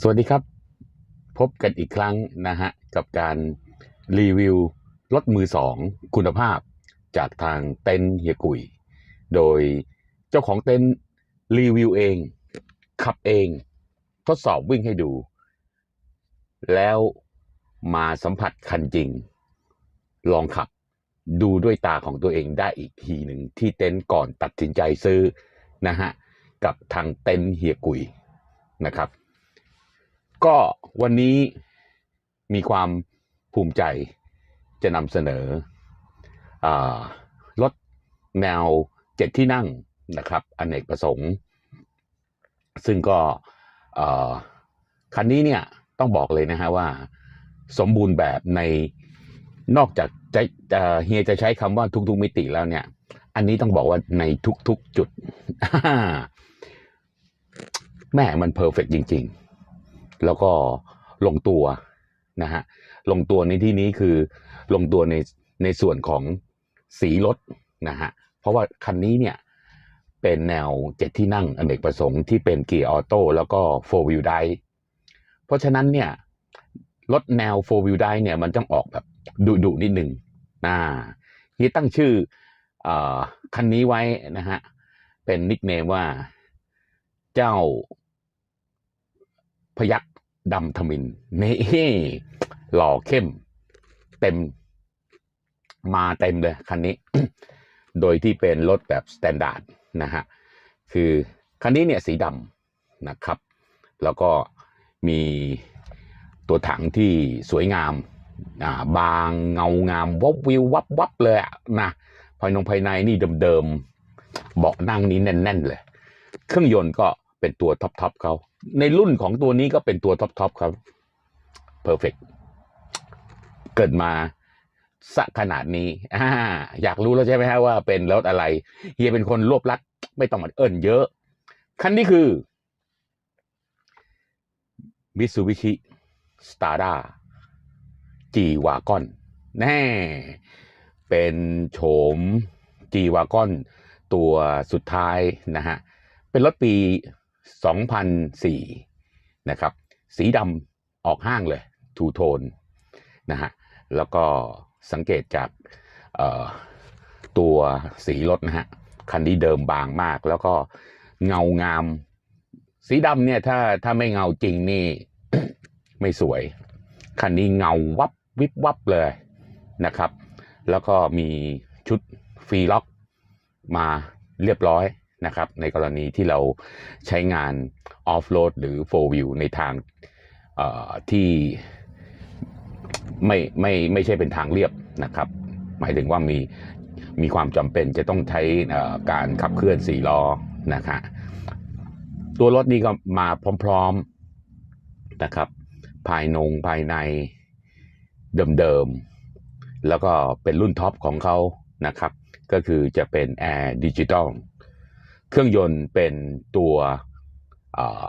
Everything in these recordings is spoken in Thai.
สวัสดีครับ พบกันอีกครั้งนะฮะ กับการรีวิวรถมือสองคุณภาพ จากทางเต็นเฮียกุย โดยเจ้าของเต็นรีวิวเอง ขับเอง ทดสอบวิ่งให้ดู แล้วมาสัมผัสคันจริง ลองขับดูด้วยตาของตัวเองได้อีกทีหนึ่งที่เต็นท์ก่อนตัดสินใจซื้อนะฮะ กับทางเต็นท์เฮียกุยนะครับ ก็วันนี้มีความภูมิใจจะนำเสนออรถแนวเจ็ดที่นั่งนะครับอเนกประสงค์ ซึ่งก็คันนี้เนี่ยต้องบอกเลยนะฮะว่าสมบูรณ์แบบในนอกจากจะเฮียจะใช้คำว่าทุกๆมิติแล้วเนี่ย อันนี้ต้องบอกว่าในทุกๆจุดแม่มันเพอร์เฟกจริง ๆ แล้วก็ลงตัวนะฮะลงตัวในที่นี้คือลงตัวในในส่วนของสีรถนะฮะเพราะว่าคันนี้เนี่ยเป็นแนวเจ็ดที่นั่งอเนกประสงค์ที่เป็นเกียร์ออโต้แล้วก็โฟร์วิวไดเพราะฉะนั้นเนี่ยรถแนวโฟร์วิวไดเนี่ยมันต้องออกแบบดุดุๆนิดหนึ่งนะนี่ตั้งชื่อเออคันนี้ไว้นะฮะเป็นนิกเนมว่าเจ้า พยักดำทมินนี่หล่อเข้ม เต็ม มาเต็มเลยคันนี้ โดยที่เป็นรถแบบสแตนดาร์ดนะฮะ คือคันนี้เนี่ยสีดำนะครับ แล้วก็มีตัวถังที่สวยงามาบางเงางามวับวิววับวับเลยะนะภายนงภายในนี่เดิมๆเบาะนั่งนี้แน่น ๆ เลย เครื่องยนต์ก็เป็นตัวท็อปๆเขา ในรุ่นของตัวนี้ก็เป็นตัวท็อปๆครับเพอร์เฟกเกิดมาสะขนาดนี้อ่าอยากรู้แล้วใช่ไหมฮะว่าเป็นรถอะไร เฮียเป็นคนรวบลัดไม่ต้องมาเอิ้นเยอะ คันนี้คือ Mitsubishi Stada G Wagon แน่ เป็นโฉม G Wagon ตัวสุดท้ายนะฮะ เป็นรถปี 2004 นะครับ สีดำออกห้างเลยทูโทนนะฮะแล้วก็สังเกตจากตัวสีรถนะฮะคันนี้เดิมบางมาก แล้วก็เงางาม สีดำเนี่ยถ้าถ้าไม่เงาจริงนี่ ไม่สวย คันนี้เงาวับวิบวับเลยนะครับ แล้วก็มีชุดฟรีล็อกมาเรียบร้อย นะครับ ในกรณีที่เราใช้งานออฟโรดหรือโฟลวิวในทางที่ไม่ไม่ไม่ใช่เป็นทางเรียบนะครับ หมายถึงว่ามีมีความจำเป็นจะต้องใช้การขับเคลื่อนสี่ล้อนะคะตัวรถนี้ก็มาพร้อมๆนะครับ ภายนงภายในเดิมๆ แล้วก็เป็นรุ่นท็อปของเขานะครับ ก็คือจะเป็น Air Digital เครื่องยนต์เป็นตัวเอ่อ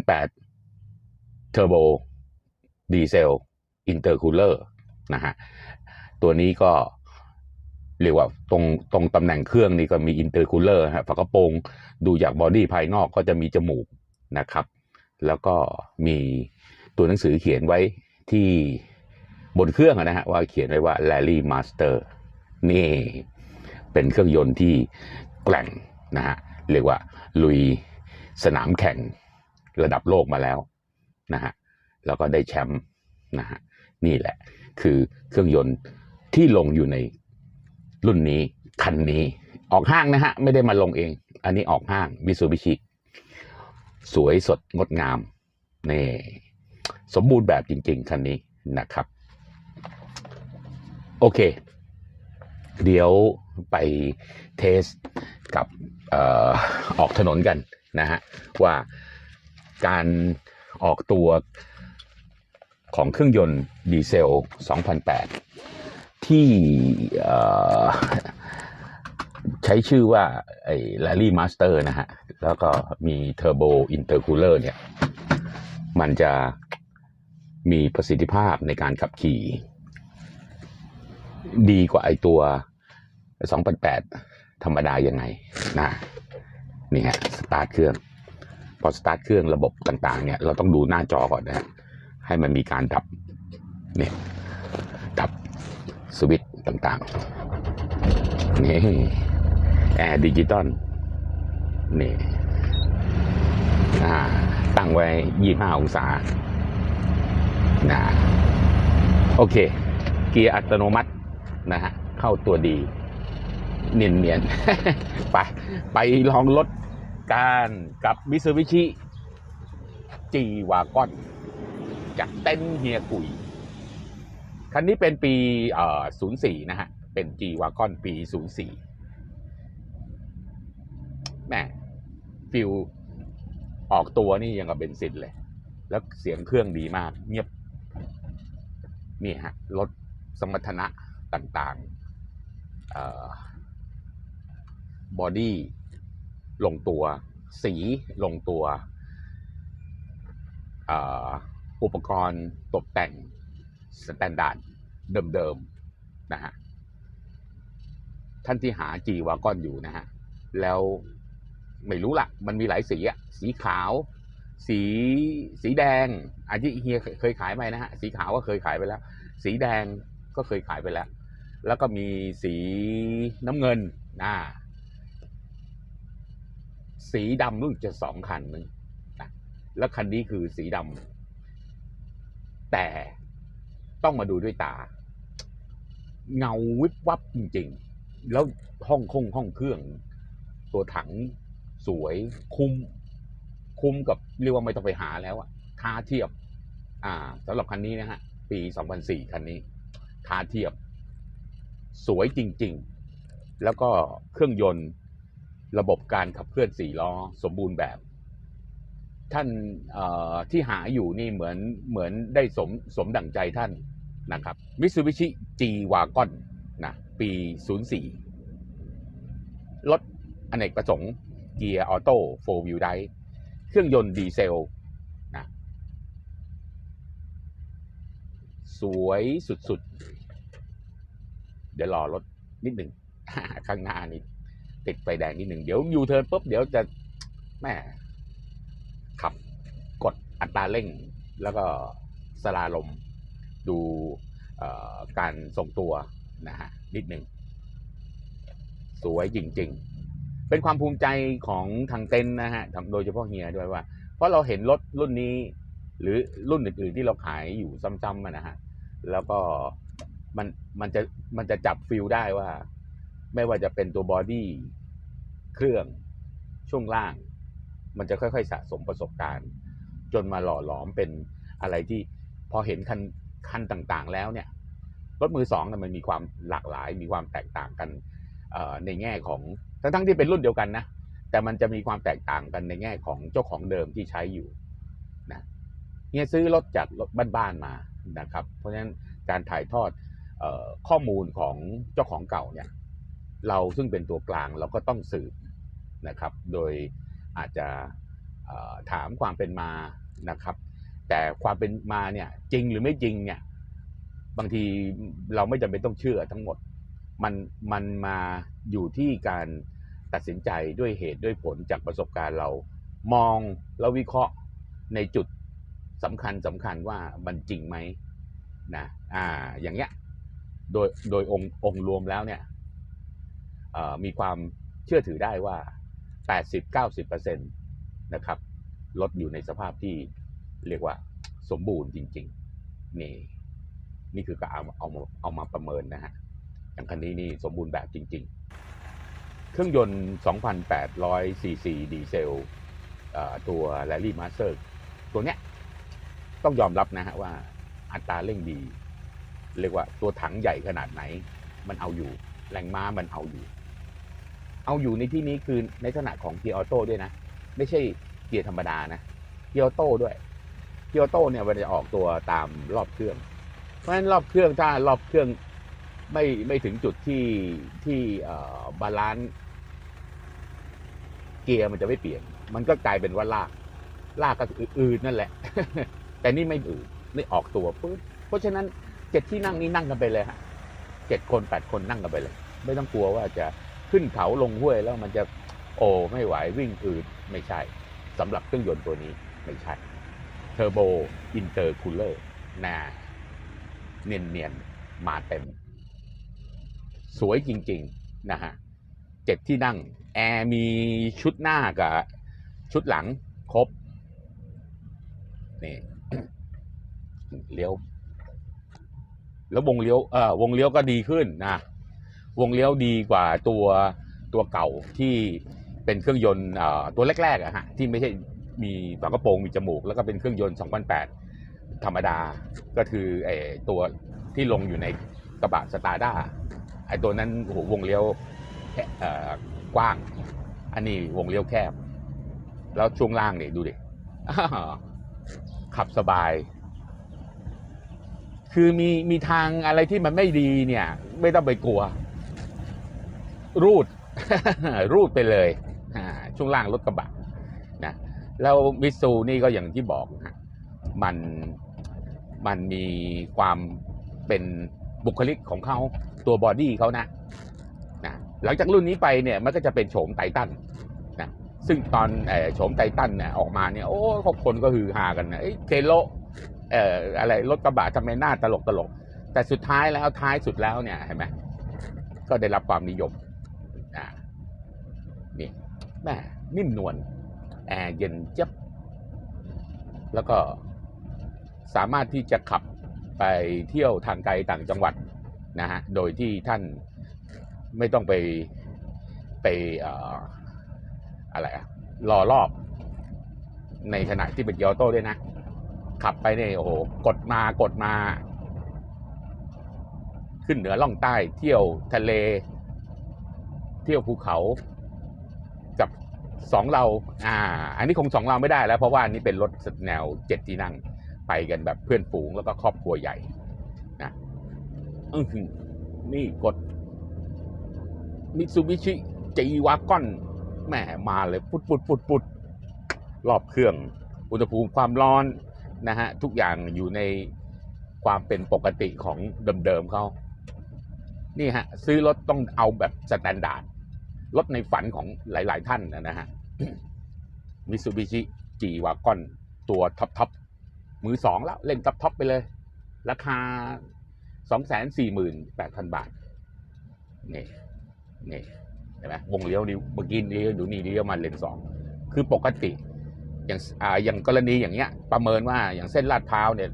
2008 Turbo Diesel Intercooler นะฮะ ตัวนี้ก็เรียกว่าตรงตรงตำแหน่งเครื่องนี่ก็มี Intercooler ฮะฝากระโปรงดูจากบอดี้ภายนอกก็จะมีจมูกนะครับ แล้วก็มีตัวหนังสือเขียนไว้ที่บนเครื่องนะฮะว่าเขียนไว้ว่า Rally Master นี่เป็นเครื่องยนต์ที่แกร่ง นะฮะเรียกว่าลุยสนามแข่งระดับโลกมาแล้วนะฮะแล้วก็ได้แชมป์นะฮะนี่แหละ คือเครื่องยนต์ที่ลงอยู่ในรุ่นนี้คันนี้ออกห้างนะฮะ ไม่ได้มาลงเอง อันนี้ออกห้างมิซูบิชิสวยสดงดงามนี่สมบูรณ์แบบจริง ๆ คันนี้นะครับ โอเค เดี๋ยวไปเทส กับอออกถนนกันนะฮะว่าการออกตัวของเครื่องยนต์ดีเซล 2008 ที่ใช้ชื่อว่าไอ้ Rally Master นะฮะ แล้วก็มี Turbo Intercooler เนี่ย มันจะมีประสิทธิภาพในการขับขี่ ดีกว่าไอตัว 2008 ธรรมดายังไงนะนี่ฮะสตาร์ทเครื่อง พอสตาร์ทเครื่องระบบต่างๆ เนี่ยเราต้องดูหน้าจอก่อนนะฮะให้มันมีการดับเนี่ยดับสวิตช์ต่างๆนี่แอร์ดิจิตอลนี่อ่าตั้งไว้ยี่ห้าองศานะโอเค เกียร์อัตโนมัตินะฮะเข้าตัวดี เนียนเนียนไปไปลองรถการกับมิ s ูบิชิจีวากอนจากเต้นเฮียกุย คันนี้เป็นปีเอ่อ04 นะฮะ เป็นจีวากอนปี 04แม่ฟิลออกตัวนี่ยังกับเบนซินเลย แล้วเสียงเครื่องดีมาก เงียบ นี่ฮะ รถสมรรถนะต่าง ๆ เอ่อ บอดี้ลงตัว สีลงตัว อุปกรณ์ตกแต่งสแตนดาร์ดเดิมๆนะฮะท่านที่หาจีวากอนอยู่นะฮะ แล้วไม่รู้ละมันมีหลายสีอะสีขาว สีสีแดงอันที่เฮียเคยขายไปนะฮะ สีขาวก็เคยขายไปแล้ว สีแดงก็เคยขายไปแล้ว แล้วก็มีสีน้ำเงินนะ สีดำรู้สึกจะสองคันนึงแล้วคันนี้คือสีดำแต่ต้องมาดูด้วยตา เงาวิบวับจริง ๆ แล้วห้องคงห้องเครื่อง ตัวถังสวยคุ้ม คุ้มกับเรียกว่าไม่ต้องไปหาแล้วอะท้าเทียบ อ่าสำหรับคันนี้นะฮะ ปี 2004 คันนี้ ท้าเทียบ สวยจริง ๆ แล้วก็เครื่องยนต์ ระบบการขับเคลื่อนสี่ล้อสมบูรณ์แบบ ท่านที่หาอยู่นี่เหมือนเหมือนได้สมสมดั่งใจท่านนะครับมิ t ูบิชิจีวากอนนะปี 04 รถอเนกประสงค์ เกียร์ออโต้โฟร์วิวไดเครื่องยนต์ดีเซลนะสวยสุดๆ เดี๋ยวรอรถนิดหนึ่งข้างหน้านี่ ติดไฟแดงนิดหนึ่งเดี๋ยวยูเทิร์นปุ๊บเดี๋ยวจะแม่ขับกดอัตราเร่ง แล้วก็สลาลมดูการส่งตัวนะฮะนิดหนึ่งสวยจริง ๆ เป็นความภูมิใจของทางเต็นนะฮะโดยเฉพาะเฮียด้วยว่า เพราะเราเห็นรถรุ่นนี้ หรือรุ่นอื่นๆที่เราขายอยู่ซ้ำๆนะฮะแล้วก็มันมันจะมันจะจับฟิลได้ว่า ไม่ว่าจะเป็นตัวบอดี้เครื่องช่วงล่าง มันจะค่อย ๆ สะสมประสบการณ์ จนมาหล่อหลอมเป็นอะไรที่พอเห็นคันคันต่างๆ แล้วเนี่ยรถมือสองมันมีความหลากหลาย มีความแตกต่างกันในแง่ของทั้งๆที่เป็นรุ่นเดียวกันนะแต่มันจะมีความแตกต่างกันในแง่ของเจ้าของเดิมที่ใช้อยู่นะเฮียซื้อรถจากรถบ้านๆมานะครับ เพราะฉะนั้นการถ่ายทอดออข้อมูลของเจ้าของเก่าเนี่ย เราซึ่งเป็นตัวกลางเราก็ต้องสืบนะครับ โดยอาจจะถามความเป็นมานะครับ แต่ความเป็นมาเนี่ยจริงหรือไม่จริงเนี่ยบางทีเราไม่จำเป็นต้องเชื่อทั้งหมด มันมันมาอยู่ที่การตัดสินใจด้วยเหตุด้วยผลจากประสบการณ์เรามองแล้ววิเคราะห์ในจุดสำคัญสำคัญว่ามันจริงไหมนะอ่าอย่างเงี้ยโดยโดยองค์องรวมแล้วเนี่ย มีความเชื่อถือได้ว่า 80-90%นะครับรถอยู่ในสภาพที่เรียกว่าสมบูรณ์จริงๆ นี่ นี่คือก็เอาเอาเอามาประเมินนะฮะ อย่างคันนี้นี่สมบูรณ์แบบจริง ๆ เครื่องยนต์ 2,800 ซีซีดีเซลตัว Rally Master ตัวเนี้ยต้องยอมรับนะฮะว่าอัตราเร่งดี เรียกว่าตัวถังใหญ่ขนาดไหน มันเอาอยู่ แรงม้ามันเอาอยู่ เอาอยู่ในที่นี้คือในลักษณะของเกียร์ออโต้ด้วยนะ ไม่ใช่เกียร์ธรรมดานะ เกียร์ออโต้ด้วย เกียร์ออโต้เนี่ยมันจะออกตัวตามรอบเครื่อง เพราะฉะนั้นรอบเครื่องถ้ารอบเครื่องไม่ไม่ถึงจุดที่ที่เอ่อบาลานซ์เกียร์มันจะไม่เปลี่ยน มันก็กลายเป็นว่าลาก ลากก็อืดนั่นแหละ แต่นี่ไม่อืดไม่ออกตัวปุ๊บเพราะฉะนั้นเจ็ดที่นั่งนี่นั่งกันไปเลยฮะเจ็ดคนแปดคนนั่งกันไปเลย ไม่ต้องกลัวว่าจะ ขึ้นเขาลงห้วยแล้วมันจะโอ้ไม่ไหววิ่งอืดไม่ใช่สำหรับเครื่องยนต์ตัวนี้ไม่ใช่เทอร์โบอินเตอร์คูลเลอร์นะเนียนๆ มาเต็ม สวยจริง ๆ นะฮะเจ็ดที่นั่ง แอร์มีชุดหน้ากับชุดหลังครบ นี่เลี้ยว แล้ววงเลี้ยวเออวงเลี้ยวก็ดีขึ้นนะ วงเลี้ยวดีกว่าตัวตัวเก่าที่เป็นเครื่องยนต์ตัวแรกๆอะฮะที่ไม่ใช่มีฝากระโปรงมีจมูก แล้วก็เป็นเครื่องยนต์ 2008 ธรรมดาก็คือไอ้ตัวที่ลงอยู่ในกระบะสตาร์ด้าไอ้ตัวนั้นโอ้โหวงเลี้ยวแคเอ่อกว้าง อันนี้วงเลี้ยวแคบ แล้วช่วงล่างเนี่ยดูดิขับสบาย คือมีมีทางอะไรที่มันไม่ดีเนี่ย ไม่ต้องไปกลัว รูด รูดไปเลยอ่าช่วงล่างรถกระบะนะแล้วมิตซูนี่ก็อย่างที่บอกนะมันมันมีความเป็นบุคลิกของเขาตัวบอดี้เขานะนะหลังจากรุ่นนี้ไปเนี่ยมันก็จะเป็นโฉมไททันนะซึ่งตอนเอ่อโฉมไททันเนี่ยออกมาเนี่ยโอ้คนก็คือฮากันนะเอ้ยเคโลเอ่ออะไรรถกระบะทำไมหน้าตลกตลก แต่สุดท้ายแล้วท้ายสุดแล้วเนี่ยเห็นไหมก็ได้รับความนิยมอ่านี่ แม่นิ่มนวลแอร์เย็นเจ็บแล้วก็สามารถที่จะขับไปเที่ยวทางไกลต่างจังหวัดนะฮะโดยที่ท่านไม่ต้องไปไปออะไรอะรอรอบ ในขณะที่เป็นยอโต้ด้วยนะ ขับไปเนี่ยโอ้โหกดมากดมา ขึ้นเหนือล่องใต้เที่ยวทะเล เที่ยวภูเขา สองเราอ่า อันนี้คงสองเราไม่ได้แล้ว เพราะว่าอันนี้เป็นรถแนวเจ็ดที่นั่งไปกันแบบเพื่อนฝูงแล้วก็ครอบครัวใหญ่นะอือนี่กดมิตซูบิชิจีวากอนแหมมาเลยปุดปุดปุดปุดรอบเครื่อง อุณหภูมิความร้อนนะฮะ ทุกอย่างอยู่ในความเป็นปกติของเดิมๆเขานี่ฮะ ซื้อรถต้องเอาแบบสแตนดาร์ด รถในฝันของหลาย ๆ ท่านนะฮะมิซูบิชิจีวากอนตัวท็อปทอปมือสองแล้ว เล่นท็อปทอปไปเลย ราคาสองแสนสี่หมื่นแปดพันบาทนี่นี่เห็นไหมวงเลี้ยวนิ้วเมื่อกี้เลี้ยวดูนี่เลี้ยวมาเลนสองคือปกติอย่างอ่าอย่างกรณีอย่างเงี้ย ประเมินว่าอย่างเส้นลาดพร้าวเนี่ย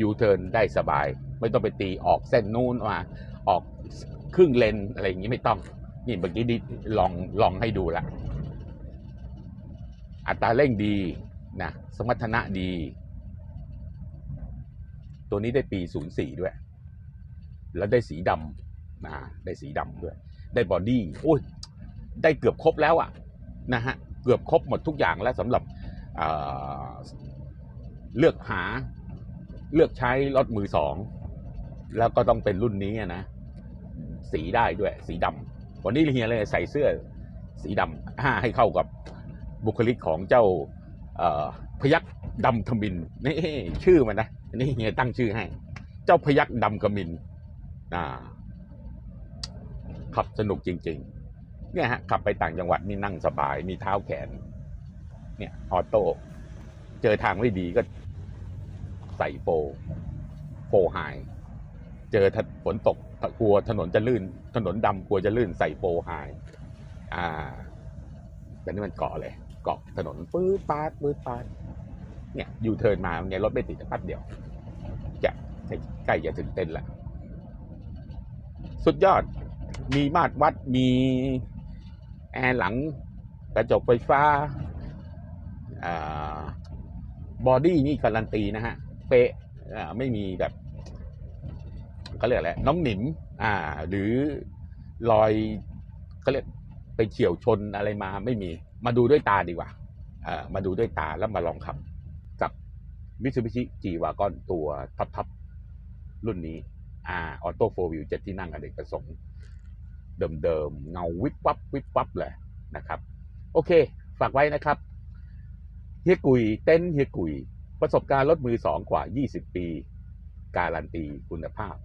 ยูเทิร์นได้สบาย ไม่ต้องไปตีออกเส้นนู้นมาออกครึ่งเลนอะไรอย่างนี้ไม่ต้อง นี่เมื่อกี้ดิลองลองให้ดูละอัตราเร่งดีนะสมรรถนะดี ตัวนี้ได้ปี 04 ด้วย แล้วได้สีดำนะได้สีดำด้วย ได้บอดี้โอ้ยได้เกือบครบแล้วอะนะฮะเกือบครบหมดทุกอย่างแล้วสำหรับเเลือกหาเลือกใช้รถมือสอง แล้วก็ต้องเป็นรุ่นนี้นะ สีได้ด้วย สีดำ วันนี้เฮียเลยใส่เสื้อสีดำห้าให้เข้ากับบุคลิกของเจ้าพยักดำทมินนี่ชื่อมันนะนี่เฮียตั้งชื่อให้ เจ้าพยักดำกมินอ่าขับสนุกจริง ๆ เนี่ยฮะขับไปต่างจังหวัดนี่นั่งสบาย มีเท้าแขน เนี่ยออโต้เจอทางไม่ดีก็ใส่โฟโฟไฮเจอฝนตกกลัวถนนจะลื่น ถนนดำกลัวจะลื่นใส่โฟไฮอ่า แต่นี่มันเกาะเลย เกาะถนนปื๊ดปาดปื๊ดปาดเนี่ยยูเทิร์นมาเนี่ยรถไม่ติดแป๊บเดียว จะใกล้จะถึงเต้นละ สุดยอด มีมาตรวัด มีแอร์หลัง กระจกไฟฟ้าอ่าบอดี้นี่การันตีนะฮะ เป๊ะไม่มีแบบเขาเรียกอะไรน้องหนิม อ่า หรือรอยเขาเรียกไปเฉียวชนอะไรมาไม่มี มาดูด้วยตาดีกว่าอ่ามาดูด้วยตาแล้วมาลองขับ กับ Mitsubishi G-Wagon ตัวท็อปทรุ่นนี้อ่าออโต้โฟวิวเจ็ดที่นั่งอเนกประสงค์ เดิมๆ เงาวิบวับวิบวับเลยนะครับ โอเค ฝากไว้นะครับเฮียกุยเต้นเฮียกุย ประสบการณ์รถมือสองกว่า 20 ปี การันตีคุณภาพ